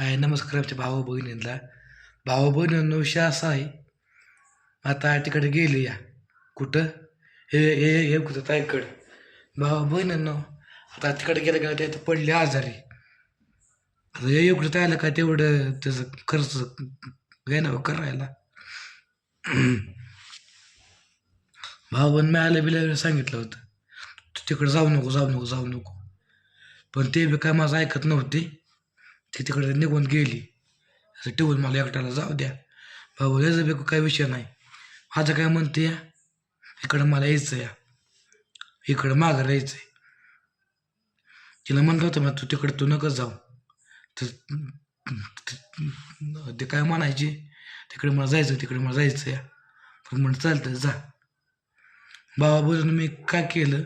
हाय नमस्कार आमच्या भाऊ बहिणींना भाऊ बहिणींना विषय असा आहे आता तिकडे गेली या. कुठं? हे हे हे कुठं? ताईकडं. भाऊ बहिणींना आता तिकडे गेलं का ते पडले आजारी. आता हे एवढं तायला का तेवढं त्याचं खर्च घेणं हो करायला. भाऊ बहीण मिळालं बिल्या सांगितलं होतं. तू तिकडे जाऊ नको जाऊ नको जाऊ नको. पण ते बी काय माझं ऐकत नव्हती. ती तिकडे निघून गेली. असं ठेवून मला एकट्याला जाऊ द्या. बाबा याचं बी काय विषय नाही. माझं काय म्हणते या इकडं मला यायचं या. इकडं मागं राहायचं आहे तिला म्हणलं होतं मग तू तिकडं तू नका जाऊ. तर ते काय म्हणायचे तिकडे मला जायचं तिकडे मला जायचं या. पण म्हणलं चालतं जा. बाबा बोलून मी काय केलं?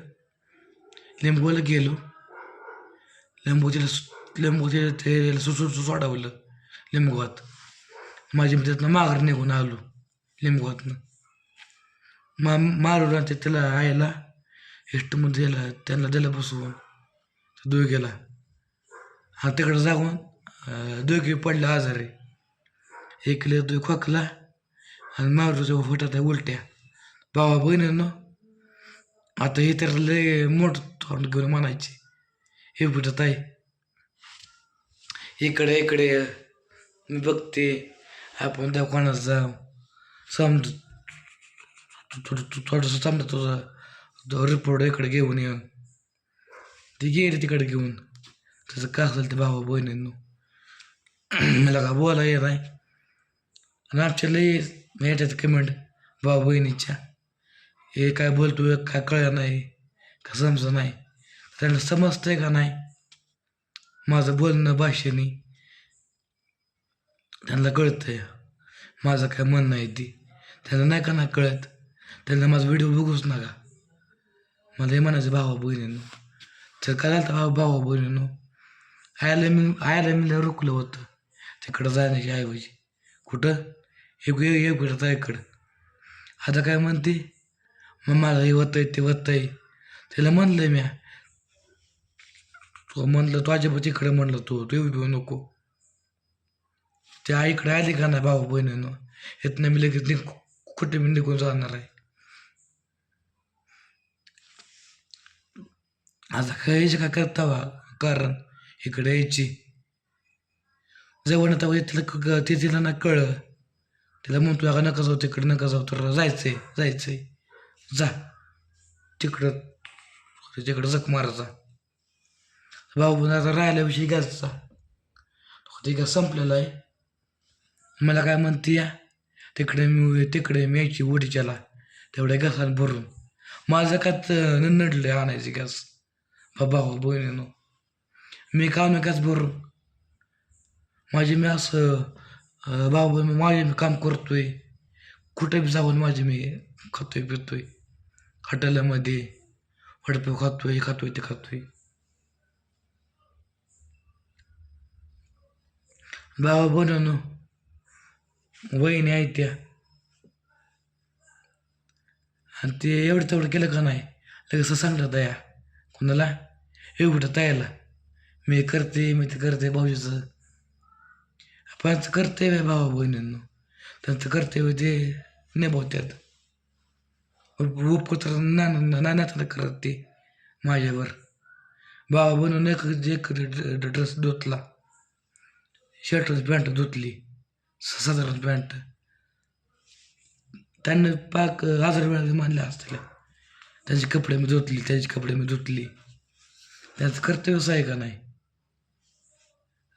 लिंबूला गेलो. लिंबू तिला लिंबू ते ते सुसू सोडवलं लिंबूवात. माझी त्यातनं माघार निघून आलो लिंबूवातनं. मा मारून ते त्याला आयला इष्टमध्ये दिला त्यांना दिला बसवून. दोघ गेला. हा तिकडं जागून दोघे पडले आजारी. एक दोघ खोकला आणि मारूच्या फुटात आहे उलट्या. बाबा बहिणीनं आता हे लय मोठं तोंड घेऊन म्हणायचे हे फुटत आहे इकडे इकडे. मी बघते. आपण त्या दवाखान्यात जाऊ? समज. थोडंसं समजा तुझा. रिपोर्ट इकडे घेऊन ये. ती गेली तिकडे घेऊन. तसं काय असेल ते भावा बहिणींनो? मला का बोला येत नाही. आणि आमच्या लई याच्यात कमेंट भावा बहिणीच्या. हे काय बोलतो काय कळलं नाही. का समजा नाही. त्यांना समजतंय का नाही? माझं बोलणं भाषेने त्यांना कळतं माझं काय म्हणणं आहे ती. त्यांना नाही का नाही कळत? त्यांना माझा व्हिडिओ बघूच नका. मला हे म्हणायचं भावा बहिणीनं. तर काय झालं भावा भावा बहिणीनं. आयला मी आयला मी लय रुकलं होतं. तिकडं जाण्याची ऐवजी. कुठं? एक एक इकडं इकडं. आता काय म्हणते? मग मला हे होतंय ते होतंय. त्याला म्हणलं मी तो म्हणलं तू अजिबात इकडे म्हणलं तू तू येऊ नको. ते आईकडे आली का नाही भाऊ बहिणीनं? येत मी लगेच निघ कुठे मी निघून जाणार आहे? आता खायची का करतावा कारण इकडे यायची. जवळ तेव्हा तिला क- ते तिला ना कळलं. तिला म्हणतो का नका जाऊ तिकडे नका जाऊ तर जायचंय जायचंय. जा. तिकडं तिकडं जख मारायचा. भाऊ आता राहिल्याविषयी गॅसचा ते का संपलेला आहे. मला काय म्हणते या? तिकडे मी तिकडे मी यायची उडीच्याला. तेवढ्या गॅसाला भरून. माझं कात नडलं आणायची गॅस बाबा हो बहिणीनो मी काम आहे गॅस भरून. माझे मी असं बाबा मी माझे मी काम करतोय. कुठे बी जाऊन माझे मी खातोय पितोय. हॉटेलमध्ये वडपे खातोय खातोय ते खातोय. बाबा बनवणं. वहिनी आहे त्या. आणि ते एवढं तेवढं केलं का नाही? लगेच सांगलं दया कोणाला? एवढं तयाला मी करते मी ते करते भाऊजीचं. आपण करते आहे भावा बहिणींनो. त्यांचं कर्तव्य ते निभावतात उपपुत्र नानाचं करत ते माझ्यावर. भावा बनवून एक एक ड्रेस धुतला. शर्टच पॅन्ट धुतली. साधारण पॅन्ट. त्यांना पाक हजार वेळा मानल्या असतील. त्यांचे कपडे मी धुतली त्यांचे कपडे मी धुतली. त्यांचं कर्तव्यच आहे का नाही?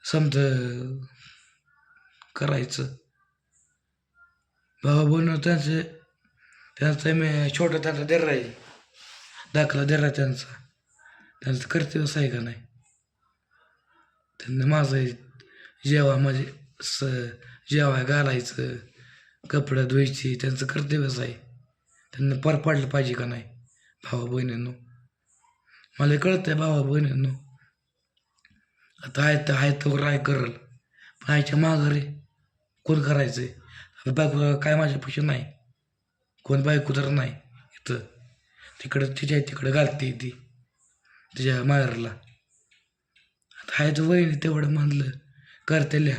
समज करायचं. बाबा बोलणं त्यांचं त्यांचं मी छोटं त्यांचा देर राहील दाखला देर त्यांचा. त्यांचं कर्तव्यच आहे का नाही? त्यांना माझं जेवा म्हणजे स जेवाय घालायचं कपडं धुवायची त्यांचं कर्तव्यच आहे. त्यांना पर पाडलं पाहिजे का नाही? भावा बहिणींनो मला कळतंय भावा बहिणींनो. आता आहे तर आहे तर राय करल. पण आईच्या माघारी कोण करायचं आहे बायको काय माझ्यापेक्षा नाही. कोण बायको तर नाही इथं. तिकडं तिच्या तिकडं घालते ती तिच्या माघारला. आता आहे तर वहिनी तेवढं म्हणलं करतेल्या.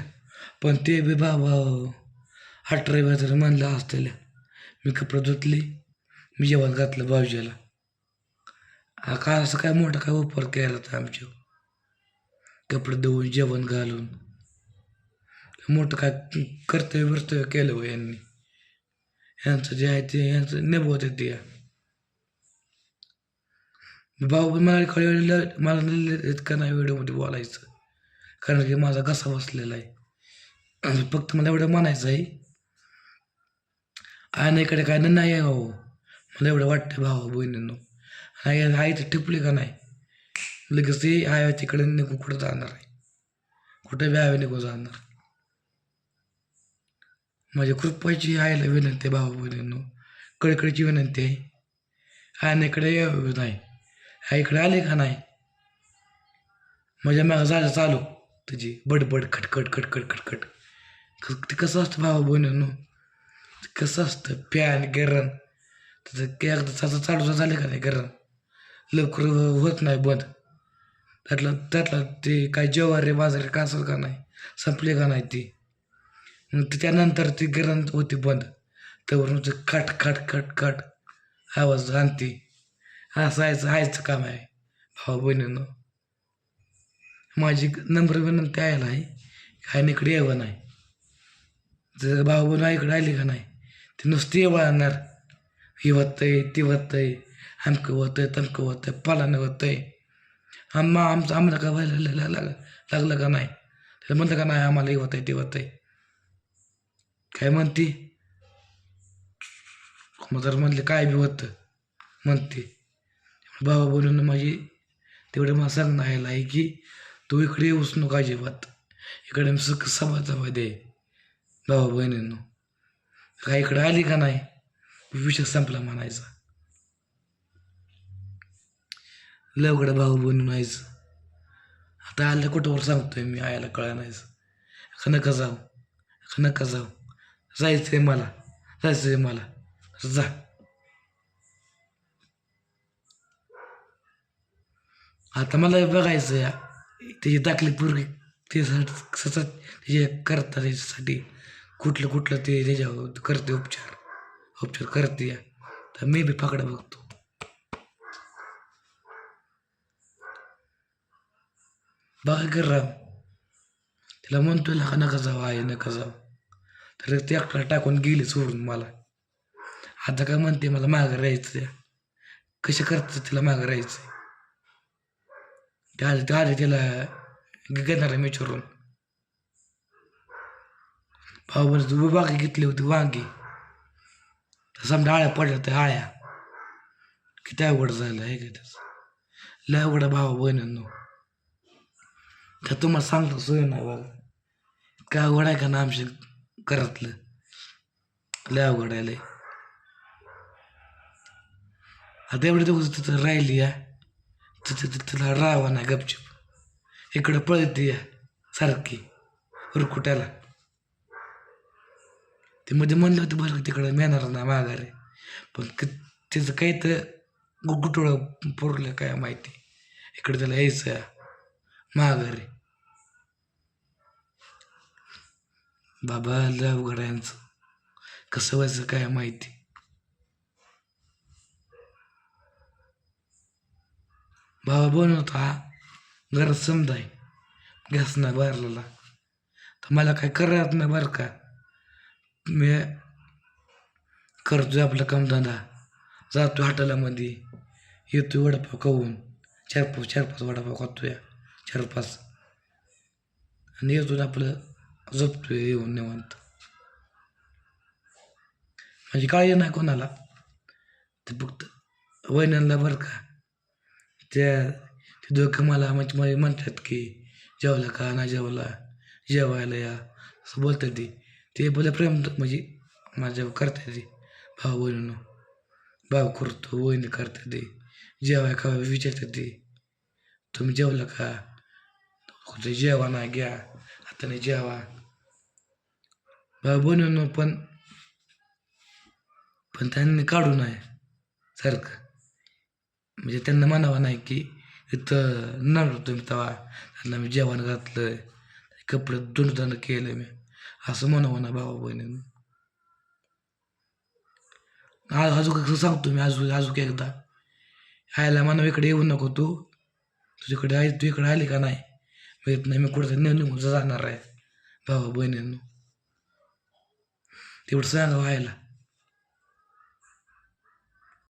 पण ते बी बाबा अठरा बाजार म्हणलं असतेल्या मी कपडे धुतले मी जेवण घातलं भाऊजीला. हा काय असं काय मोठा काय उपकार केला होता आमच्या? कपडे देऊन जेवण घालून. मोठं काय कर्तव्य वर्तव्य केलं हो यांनी. यांचं जे आहे ते यांचं निभवत ते. भाऊ पण मला कळलेलं मला का नाही व्हिडिओमध्ये बोलायचं. कारण की माझा घसा बसलेला आहे. फक्त मला एवढं म्हणायचं आहे आणि इकडे काय नाही आहे भाऊ मला एवढं वाटतं भाऊ बहिणींनो. आई आई तर टिपली का नाही? लगेच ते आहे तिकडे निघून कुठं जाणार आहे? कुठं बी आहे निघून जाणार? माझ्या कृपाची आईला विनंती आहे भाऊ बहिणींनो. कडकडीची विनंती आहे. आणि इकडे यावं नाही. आईकडे आले का नाही? माझ्या मागं झालं चालू. तुझी बडबड खटखट खटखट खटखट. ते कसं असतं भाऊ बहिणींनो ते कसं असतं? फॅन गिरण त्याचं ते एकदा त्याचं चालू झालं का नाही गिरण लवकर होत नाही बंद. त्यातलं त्यातलं ते काय ज्वारी बाजारी का असेल का नाही? संपले का नाही ती? मग त्यानंतर ती गिरण होती बंद. त्यावरून ते खट खट खट खट आवाज आणते. हसायचं हायचं काम आहे. भाऊ बहिणीनं माझी नम्र विनंती आहे नाही इकडे यावं नाही. जर भाऊ इकडे आली का नाही ते नुसती येणार ही आहे ती होतंय आमकं होतंय तमकं होतंय पालानं होतंय. आम्हा आमचं आम्हाला का व्हायला लाग- लागलं का नाही? त्याला म्हणलं का नाही आम्हाला हे होतंय ते होतंय. काय म्हणती? जर म्हणले काय बी होतं म्हणते. बाबा बोलून माझी तेवढं मला सांगणं आहे की तू इकडे येऊच नको अजिबात. इकडे मी सुख समाजामध्ये भावा बहिणींनो काय इकडे आली का नाही? विषय संपला म्हणायचा. लवकडं भाऊ बहिणी व्हायचं आता आलं कुठंवर सांगतोय मी आयाला कळा नाहीच. का नका जाऊ? का नका जाऊ? जायचंय मला जायचंय मला. जा. आता मला बघायचं या त्याची दाखली पूर्वी ते सतत त्याचे करतात त्याच्यासाठी कुठलं कुठलं ते त्याच्यावर करते उपचार. उपचार करते या. तर मी बी फाकडं बघतो. बघा कर राम. तिला म्हणतोय नका नका जाऊ आहे नका जाऊ. तर ते एकटा टाकून गेली सोडून मला. आता काय म्हणते मला मागं राहायचं कसे करतं तिला मागं राहायचं त्या आले त्याला आले तिला मी विचारून भाऊ बरं तू घेतली होती वांगी समजा आळ्या पडल्या त्या आळ्या किती अवघड झालं आहे का त्याचं लय अवघड आहे भाऊ बहिणींनो त्या तुम्हाला सांगतो सोय नाही बाबा काय आवड आहे का ना आमच्या घरातलं लय अवघड आहे लय आता एवढी दिवस तिथं राहिली या तिथं तिथं तिला राहावा ना गपचूप. इकडं पळते या सारखी उरकुट्याला. ते मध्ये म्हणलं होतं बरं तिकडं मिळणार ना माघारी. पण त्याचं काही तर गुटुळं पुरलं काय माहिती. इकडं त्याला यायचं आहे बाबा लय अवघड यांचं. कसं व्हायचं काय माहिती. बाबा बनवतो हा घरात समजाय गॅस नाही भरलेला. तर मला काय करत नाही बरं का? मी करतोय आपलं कामधंदा जातो हॉटेलामध्ये. येतोय वडापाव खाऊन. चार पाच चार पाच वडापाव खातोय. चार पाच. आणि येतो आपलं झोपतोय येऊन निवांत. माझी काळजी नाही कोणाला. ते फक्त वैन्यांना बरं का त्या ते दोघं मला म्हणजे मला म्हणतात की जेवला का ना जेवला जेवायला या असं बोलतात ते. ते बोला प्रेम म्हणजे माझ्या करतात ते. भाऊ बहिणीनं भाऊ करतो वहिनी करतात ते. जेवाय का विचारतात ते. तुम्ही जेवला का? कुठे जेवा ना घ्या हाताने जेवा. भाऊ बहिणीनं पण पण त्यांनी काढू नये सारखं. म्हणजे त्यांना म्हणावं नाही की इथं नव्हतं तुम्ही तेव्हा त्यांना मी जेवण घातलं कपडे दुंडदांड केलं मी. असं म्हणावं ना भावा बहिणीनं. आज अजून कसं सांगतो मी अजून अजून एकदा. आयला म्हणा इकडे येऊ नको तू. तुझ्याकडे आई तू इकडे आली का नाही? येत नाही मी कुठं निघून जाणार आहे. भावा बहिणींनो. तेवढं सांगा आयला